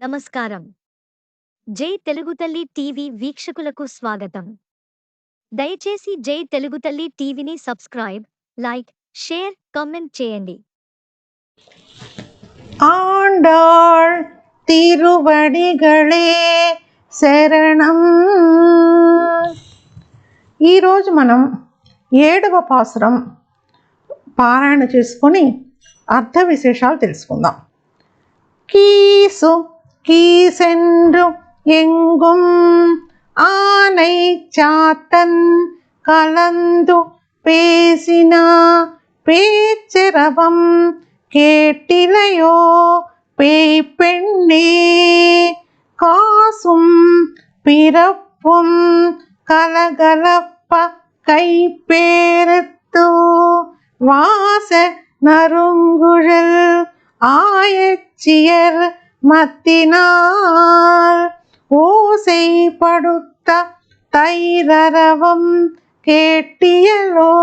నమస్కారం జై తెలుగు తల్లి టీవీ వీక్షకులకు స్వాగతం దయచేసి జై తెలుగు తల్లి టీవీని సబ్స్క్రైబ్ లైక్ షేర్ కామెంట్ చేయండి ஆண்டாள் తిరువడిగళే శరణం ఈరోజు మనం ఏడవ పాసురం పారాయణ చేసుకొని అర్థ విశేషాలు తెలుసుకుందాం కీసు கீ சென்றும் எங்கும் ஆனை சாத்தன் கலந்து பேசினா பேச்சிரவம் கேட்டிலையோ? பேய் பெண்ணே காசும் பிறப்பும் கலகலப்ப கைப்பேரத்து வாச நறுங்குழல் ஆயச்சியர் மத்தினால் ஓசைப்படுத்த தைரரவம் கேட்டியலோ?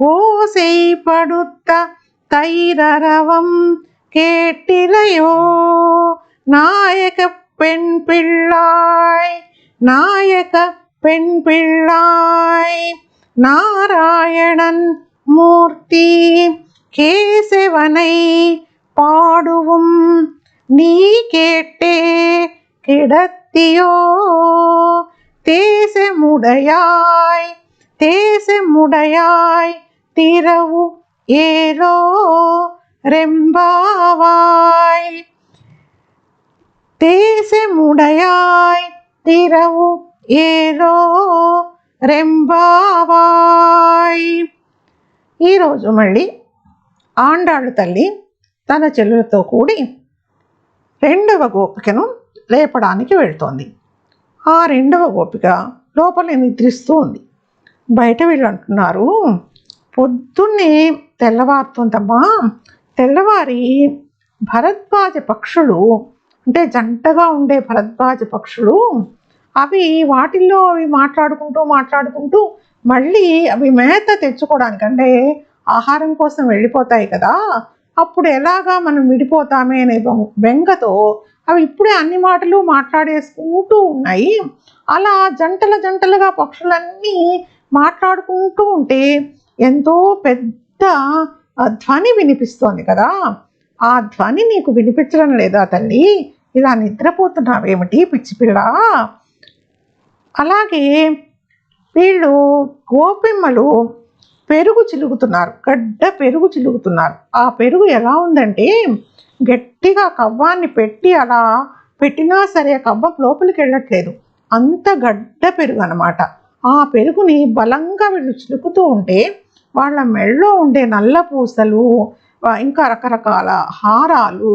ஓசைப்படுத்த தைரரவம் கேட்டிலையோ? நாயக பெண் பிள்ளாய் நாயக பெண் பிள்ளாய் நாராயணன் மூர்த்தி கேசவனை பாடுவும் நீ கேட்டே கிடத்தியோ தேசமுடையாய் தேசமுடையாய் திரவு ஏலோ ரெம்பாவாய் தேசமுடையாய் திரவு ఏలో రెంబావాయ్ ఈరోజు మళ్ళీ ఆండాళ్ళు తల్లి తన చెల్లెలతో కూడి రెండవ గోపికను లేపడానికి వెళ్తోంది. ఆ రెండవ గోపిక లోపల నిద్రిస్తూ ఉంది. బయట వీళ్ళు అంటున్నారు పొద్దున్నే తెల్లవారుతుందమ్మా. తెల్లవారి భరద్వాజ పక్షులు అంటే జంటగా ఉండే భరద్వాజ పక్షులు అవి వాటిల్లో అవి మాట్లాడుకుంటూ మాట్లాడుకుంటూ మళ్ళీ అవి మేత తెచ్చుకోవడానికి అంటే ఆహారం కోసం వెళ్ళిపోతాయి కదా. అప్పుడు ఎలాగా మనం విడిపోతామే అనే బెంగతో అవి ఇప్పుడే అన్ని మాటలు మాట్లాడేసుకుంటూ ఉన్నాయి. అలా జంటల జంటలుగా పక్షులన్నీ మాట్లాడుకుంటూ ఉంటే ఎంతో పెద్ద ధ్వని వినిపిస్తోంది కదా. ఆ ధ్వని నీకు వినిపించడం లేదా తల్లి? ఇలా నిద్రపోతున్నావేమిటి పిచ్చి పిల్ల? అలాగే వీళ్ళు గోపిమ్మలు పెరుగు చిలుగుతున్నారు గడ్డ పెరుగు చిలుగుతున్నారు ఆ పెరుగు ఎలా ఉందంటే గట్టిగా కవ్వాన్ని పెట్టి అలా పెట్టినా సరే కవ్వ లోపలికి వెళ్ళట్లేదు. అంత గడ్డ పెరుగు అన్నమాట. ఆ పెరుగుని బలంగా వీళ్ళు చిలుకుతూ ఉంటే వాళ్ళ మెళ్ళలో ఉండే నల్ల పూసలు ఇంకా రకరకాల హారాలు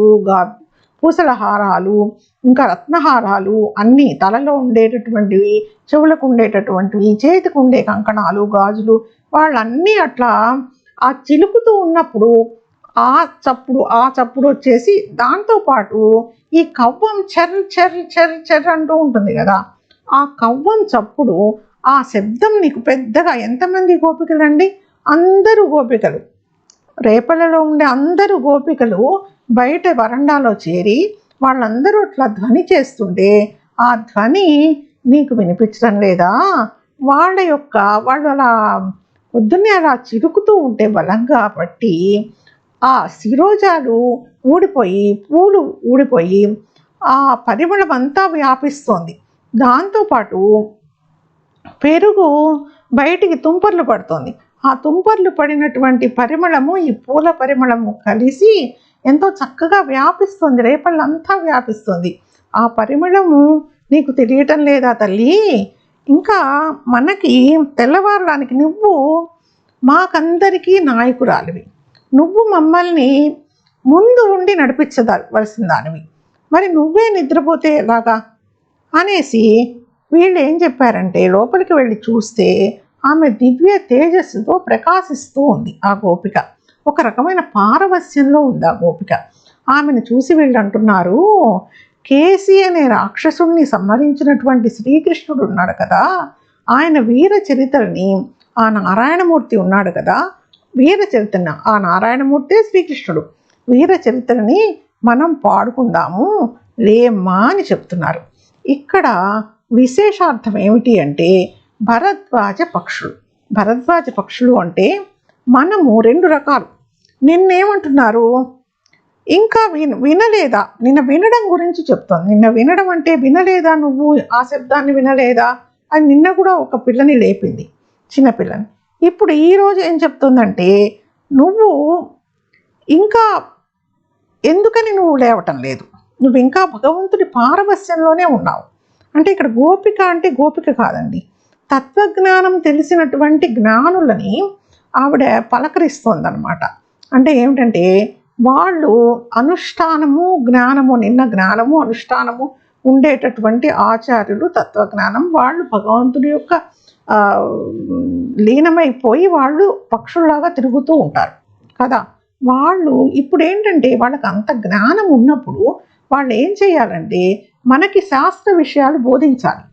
పూసల హారాలు ఇంకా రత్నహారాలు అన్నీ తలలో ఉండేటటువంటివి చెవులకు ఉండేటటువంటివి చేతికి ఉండే కంకణాలు గాజులు వాళ్ళన్నీ అట్లా ఆ చిలుకుతూ ఉన్నప్పుడు ఆ చప్పుడు ఆ చప్పుడు వచ్చేసి దాంతోపాటు ఈ కవ్వం చెర్ర చెర్ చెర్ర చెర్ అంటూ ఉంటుంది కదా. ఆ కవ్వం చప్పుడు ఆ శబ్దం నీకు పెద్దగా ఎంతమంది గోపికలండి? అందరూ గోపికలు. రేపలలో ఉండే అందరూ గోపికలు బయట వరండాలో చేరి వాళ్ళందరూ అట్లా ధ్వని చేస్తుంటే ఆ ధ్వని నీకు వినిపించడం లేదా? వాళ్ళ యొక్క వాళ్ళు అలా పొద్దున్నే అలా చిరుకుతూ ఉంటే బలంగా పట్టి ఆ శిరోజాలు ఊడిపోయి పూలు ఊడిపోయి ఆ పరిమళం అంతా వ్యాపిస్తోంది. దాంతోపాటు పెరుగు బయటికి తుంపర్లు పడుతోంది. ఆ తుంపర్లు పడినటువంటి పరిమళము ఈ పూల పరిమళము కలిసి ఎంతో చక్కగా వ్యాపిస్తుంది రేపళ్ళంతా వ్యాపిస్తుంది. ఆ పరిమళము నీకు తెలియటం లేదా తల్లి? ఇంకా మనకి తెల్లవారడానికి నువ్వు మాకందరికీ నాయకురాలివి. నువ్వు మమ్మల్ని ముందు ఉండి నడిపించదవలసిన దానివి మరి నువ్వే నిద్రపోతే ఎలాగా? అనేసి వీళ్ళు ఏం చెప్పారంటే లోపలికి వెళ్ళి చూస్తే ఆమె దివ్య తేజస్సుతో ప్రకాశిస్తూ ఉంది ఆ గోపిక. ఒక రకమైన పారవస్యంలో ఉంది ఆ గోపిక? ఆమెను చూసి వీళ్ళు అంటున్నారు కేసి అనే రాక్షసుణ్ణి సంహరించినటువంటి శ్రీకృష్ణుడు ఉన్నాడు కదా. ఆయన వీర చరిత్రని ఆ నారాయణమూర్తి ఉన్నాడు కదా. వీర చరిత్రని ఆ నారాయణమూర్తే శ్రీకృష్ణుడు. వీర చరిత్రని మనం పాడుకుందాము లేమ్మా అని చెప్తున్నారు. ఇక్కడ విశేషార్థం ఏమిటి అంటే భరద్వాజ పక్షులు. భరద్వాజ పక్షులు అంటే మనము రెండు రకాలు. నిన్నేమంటున్నారు? ఇంకా విన వినలేదా? నిన్న వినడం గురించి చెప్తాను నిన్న వినడం అంటే వినలేదా నువ్వు? ఆ శబ్దాన్ని వినలేదా? అని నిన్న కూడా ఒక పిల్లని లేపింది. చిన్న పిల్లని. ఇప్పుడు ఈరోజు ఏం చెప్తుందంటే నువ్వు ఇంకా ఎందుకని నువ్వు లేవటం లేదు? నువ్వు ఇంకా భగవంతుడి పారవస్యంలోనే ఉన్నావు. అంటే ఇక్కడ గోపిక అంటే గోపిక కాదండి. తత్వజ్ఞానం తెలిసినటువంటి జ్ఞానులని ఆవిడ పలకరిస్తోందనమాట అంటే ఏమిటంటే వాళ్ళు అనుష్ఠానము జ్ఞానము నిన్న జ్ఞానము అనుష్ఠానము ఉండేటటువంటి ఆచార్యులు తత్వజ్ఞానం వాళ్ళు భగవంతుడి యొక్క లీనమైపోయి వాళ్ళు పక్షుల్లాగా తిరుగుతూ ఉంటారు. కదా? వాళ్ళు ఇప్పుడు ఏంటంటే వాళ్ళకి అంత జ్ఞానం ఉన్నప్పుడు వాళ్ళు ఏం చేయాలంటే మనకి శాస్త్ర విషయాలు బోధించాలి.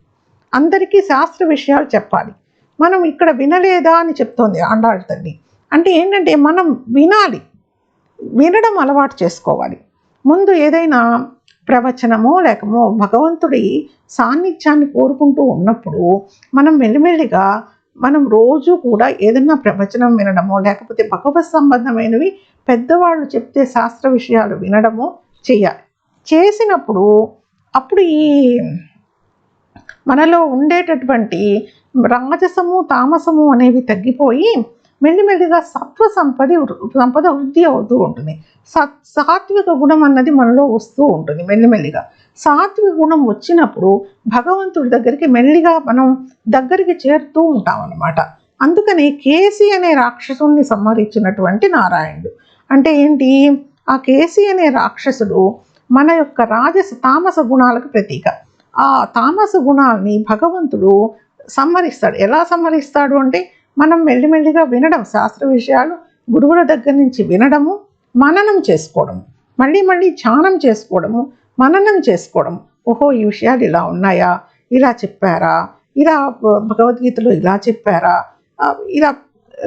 అందరికీ శాస్త్ర విషయాలు చెప్పాలి. మనం ఇక్కడ వినలేదా అని చెప్తోంది ఆండాళ్ళ తల్లి. అంటే ఏంటంటే మనం వినాలి. వినడం అలవాటు చేసుకోవాలి. ముందు ఏదైనా ప్రవచనమో లేకమో భగవంతుడి సాన్నిధ్యాన్ని కోరుకుంటూ ఉన్నప్పుడు మనం మెల్లిమెల్లిగా మనం రోజు కూడా ఏదైనా ప్రవచనం వినడమో లేకపోతే భగవత్ సంబంధమైనవి పెద్దవాళ్ళు చెప్తే శాస్త్ర విషయాలు వినడమో చేయాలి. చేసినప్పుడు అప్పుడు ఈ మనలో ఉండేటటువంటి రాజసము తామసము అనేవి తగ్గిపోయి మెల్లిమెల్లిగా సత్వ సంపద సంపద వృద్ధి అవుతూ ఉంటుంది. సత్ సాత్విక గుణం అన్నది మనలో వస్తూ ఉంటుంది మెల్లిమెల్లిగా. సాత్విక గుణం వచ్చినప్పుడు భగవంతుడి దగ్గరికి మెల్లిగా మనం దగ్గరికి చేరుతూ ఉంటాం అన్నమాట అందుకని కేసీ అనే రాక్షసుణ్ణి సంహరించినటువంటి నారాయణుడు. అంటే ఏంటి? ఆ కేసీ అనే రాక్షసుడు మన యొక్క రాజస తామస గుణాలకు ప్రతీక. ఆ తామస గుణాలని భగవంతుడు సంహరిస్తాడు. ఎలా సంహరిస్తాడు అంటే మనం మెల్లిమెల్లిగా వినడం శాస్త్ర విషయాలు గురువుల దగ్గర నుంచి వినడము మననం చేసుకోవడము మళ్ళీ మళ్ళీ ధ్యానం చేసుకోవడము మననం చేసుకోవడం ఓహో ఈ విషయాలు ఇలా ఉన్నాయా? ఇలా చెప్పారా? ఇలా భగవద్గీతలో ఇలా చెప్పారా? ఇలా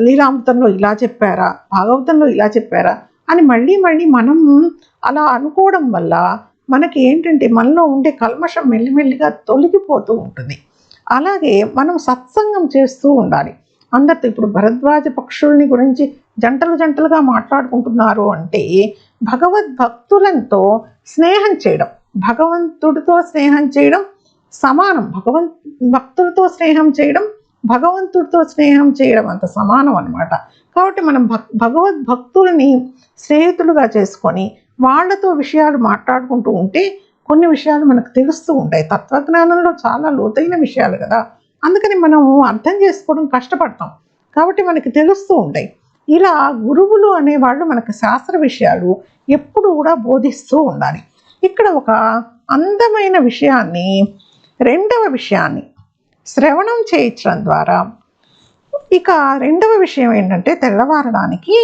లీలామృతంలో ఇలా చెప్పారా? భాగవతంలో ఇలా చెప్పారా? అని మళ్ళీ మళ్ళీ మనం అలా అనుకోవడం వల్ల మనకి ఏంటంటే మనలో ఉండే కల్మషం మెల్లిమెల్లిగా తొలగిపోతూ ఉంటుంది. అలాగే మనం సత్సంగం చేస్తూ ఉండాలి. అందరితో ఇప్పుడు భరద్వాజ పక్షుల్ని గురించి జంటలు జంటలుగా మాట్లాడుకుంటున్నారు అంటే భగవద్భక్తులతో స్నేహం చేయడం భగవంతుడితో స్నేహం చేయడం సమానం భగవంత్ భక్తులతో స్నేహం చేయడం భగవంతుడితో స్నేహం చేయడం అంత సమానం అనమాట కాబట్టి మనం భక్ భగవద్భక్తుల్ని స్నేహితులుగా చేసుకొని వాళ్ళతో విషయాలు మాట్లాడుకుంటూ ఉంటే కొన్ని విషయాలు మనకు తెలుస్తూ ఉంటాయి. తత్వజ్ఞానంలో చాలా లోతైన విషయాలు కదా. అందుకని మనము అర్థం చేసుకోవడం కష్టపడతాం. కాబట్టి మనకి తెలుస్తూ ఉంటాయి. ఇలా గురువులు అనేవాళ్ళు మనకు శాస్త్ర విషయాలు ఎప్పుడు కూడా బోధిస్తూ ఉండాలి. ఇక్కడ ఒక అందమైన విషయాన్ని రెండవ విషయాన్ని శ్రవణం చేయించడం ద్వారా ఇక రెండవ విషయం ఏంటంటే తెల్లవారడానికి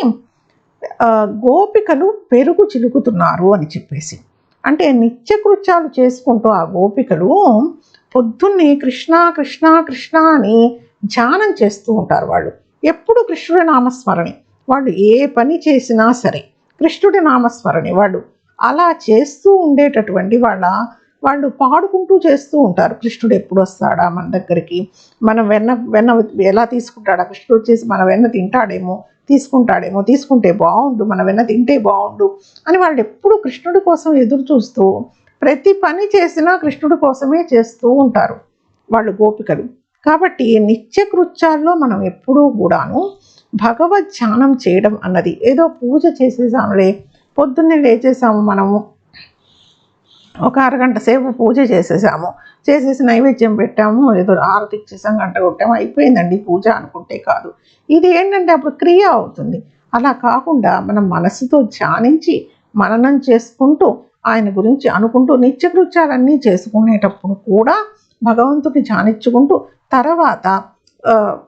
గోపికలు పెరుగు చిలుకుతున్నారు అని చెప్పేసి. అంటే నిత్యకృత్యాలు చేసుకుంటూ ఆ గోపికలు పొద్దున్నే కృష్ణ కృష్ణ కృష్ణ అని ధ్యానం చేస్తూ ఉంటారు వాళ్ళు. ఎప్పుడు కృష్ణుడి నామస్మరణి. వాళ్ళు ఏ పని చేసినా సరే కృష్ణుడి నామస్మరణి. వాళ్ళు అలా చేస్తూ ఉండేటటువంటి వాళ్ళ వాళ్ళు పాడుకుంటూ చేస్తూ ఉంటారు. కృష్ణుడు ఎప్పుడు వస్తాడా మన దగ్గరికి? మనం వెన్న వెన్న ఎలా తీసుకుంటాడా? కృష్ణుడు వచ్చేసి మన వెన్న తింటాడేమో తీసుకుంటాడేమో తీసుకుంటే బాగుండు. మన వెన్న తింటే బాగుండు అని వాళ్ళు ఎప్పుడు కృష్ణుడి కోసం ఎదురు చూస్తూ ప్రతి పని చేసినా కృష్ణుడి కోసమే చేస్తూ ఉంటారు. వాళ్ళు గోపికలు. కాబట్టి నిత్యకృత్యాల్లో మనం ఎప్పుడూ కూడాను భగవద్ ధ్యానం చేయడం అన్నది. ఏదో పూజ చేసేసాములే పొద్దున్నే లేచేసాము మనము. ఒక అరగంట సేపు పూజ చేసేసాము. చేసేసి నైవేద్యం పెట్టాము ఏదో ఆరతి ఇచ్చేసాం గంట కొట్టాము అయిపోయిందండి పూజ అనుకుంటే కాదు. ఇది ఏంటంటే అప్పుడు క్రియ అవుతుంది. అలా కాకుండా మనం మనసుతో ధ్యానించి మననం చేసుకుంటూ ఆయన గురించి అనుకుంటూ నిత్యకృత్యాలన్నీ చేసుకునేటప్పుడు కూడా భగవంతుని ధ్యానించుకుంటూ తర్వాత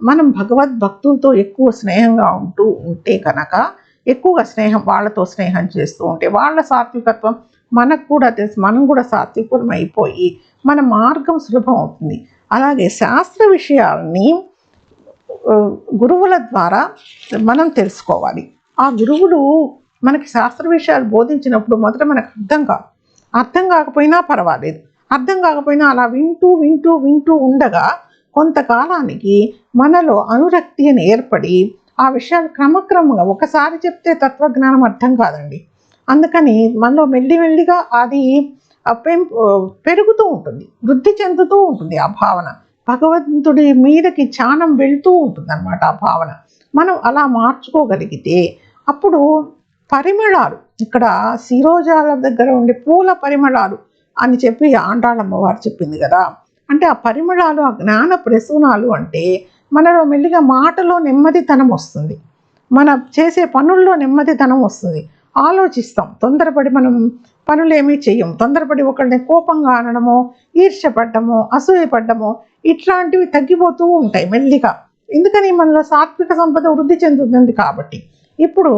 మనం భగవద్భక్తులతో ఎక్కువ స్నేహంగా ఉంటూ ఉంటే కనుక ఎక్కువగా స్నేహం వాళ్ళతో స్నేహం చేస్తూ ఉంటే వాళ్ళ సాత్వికత్వం మనకు కూడా తెలుసు మనం కూడా సాత్వికులం అయిపోయి మన మార్గం సులభం అవుతుంది. అలాగే శాస్త్ర విషయాల్ని గురువుల ద్వారా మనం తెలుసుకోవాలి. ఆ గురువులు మనకి శాస్త్ర విషయాలు బోధించినప్పుడు మొదట మనకు అర్థం కాదు. అర్థం కాకపోయినా పర్వాలేదు. అర్థం కాకపోయినా అలా వింటూ వింటూ వింటూ ఉండగా కొంతకాలానికి మనలో అనురక్తి అని ఏర్పడి ఆ విషయాలు క్రమక్రమంగా ఒకసారి చెప్తే తత్వజ్ఞానం అర్థం కాదండి. అందుకని మనలో మెల్లి మెల్లిగా అది పెంపు పెరుగుతూ ఉంటుంది. వృద్ధి చెందుతూ ఉంటుంది ఆ భావన. భగవంతుడి మీదకి ధ్యానం వెళ్తూ ఉంటుంది ఆ భావన. మనం అలా మార్చుకోగలిగితే అప్పుడు పరిమళాలు. ఇక్కడ శిరోజాల దగ్గర ఉండే పూల పరిమళాలు అని చెప్పి ఆండాళమ్మవారు చెప్పింది కదా. అంటే ఆ పరిమళాలు ఆ జ్ఞాన ప్రసూనాలు అంటే మనలో మెల్లిగా మాటలో నెమ్మదితనం వస్తుంది. మన చేసే పనుల్లో నెమ్మదితనం వస్తుంది. ఆలోచిస్తాం. తొందరపడి మనం పనులు ఏమీ చెయ్యం. తొందరపడి ఒకరిని కోపంగా అనడమో ఈర్ష్యపడ్డమో అసూయపడ్డమో ఇట్లాంటివి తగ్గిపోతూ ఉంటాయి మెల్లిగా. ఎందుకని మనలో సాత్విక సంపద వృద్ధి చెందుతుంది కాబట్టి. ఇప్పుడు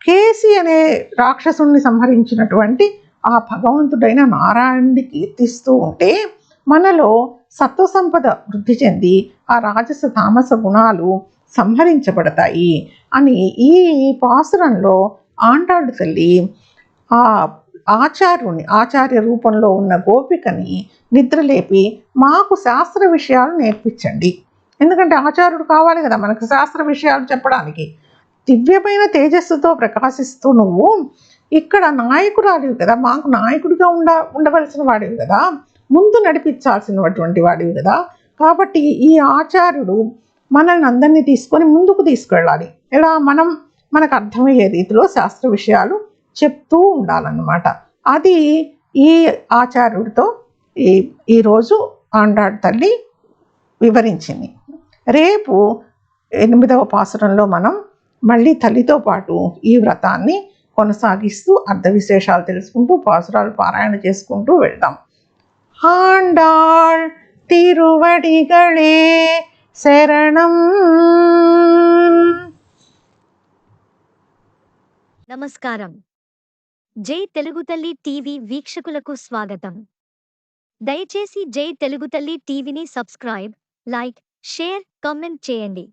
కేసి అనే రాక్షసుని సంహరించినటువంటి ఆ భగవంతుడైన నారాయణుడి కీర్తిస్తూ ఉంటే మనలో సత్వ సంపద వృద్ధి చెంది ఆ రాజస తామస గుణాలు సంహరించబడతాయి అని ఈ పాసురంలో ఆండాడు తల్లి ఆ ఆచార్యుని ఆచార్య రూపంలో ఉన్న గోపికని నిద్రలేపి మాకు శాస్త్ర విషయాలు నేర్పించండి. ఎందుకంటే ఆచార్యుడు కావాలి కదా మనకు శాస్త్ర విషయాలు చెప్పడానికి. దివ్యమైన తేజస్సుతో ప్రకాశిస్తూ నువ్వు ఇక్కడ నాయకురాలివి కదా. మాకు నాయకుడిగా ఉండ ఉండవలసిన వాడివి కదా. ముందు నడిపించాల్సినటువంటి వాడివి కదా. కాబట్టి ఈ ఆచార్యుడు మనల్ని అందరినీ తీసుకొని ముందుకు తీసుకెళ్ళాలి. ఇలా మనం మనకు అర్థమయ్యే రీతిలో శాస్త్ర విషయాలు చెప్తూ ఉండాలన్నమాట. అది ఈ ఆచార్యుడితో ఈ ఈరోజు ఆండాడు తల్లి వివరించింది. రేపు ఎనిమిదవ పాసురంలో మనం మళ్ళీ తల్లితో పాటు ఈ వ్రతాన్ని కొనసాగిస్తూ అర్ధ విశేషాలు తెలుసుకుంటూ పాసురాలు పారాయణ చేసుకుంటూ వెళ్దాం. ఆండాళ్ తిరువడిగళే శరణం. నమస్కారం. జై తెలుగు తల్లి టీవీ వీక్షకులకు స్వాగతం. దయచేసి జై తెలుగు తల్లి టీవీని సబ్స్క్రైబ్ లైక్ షేర్ కామెంట్ చేయండి.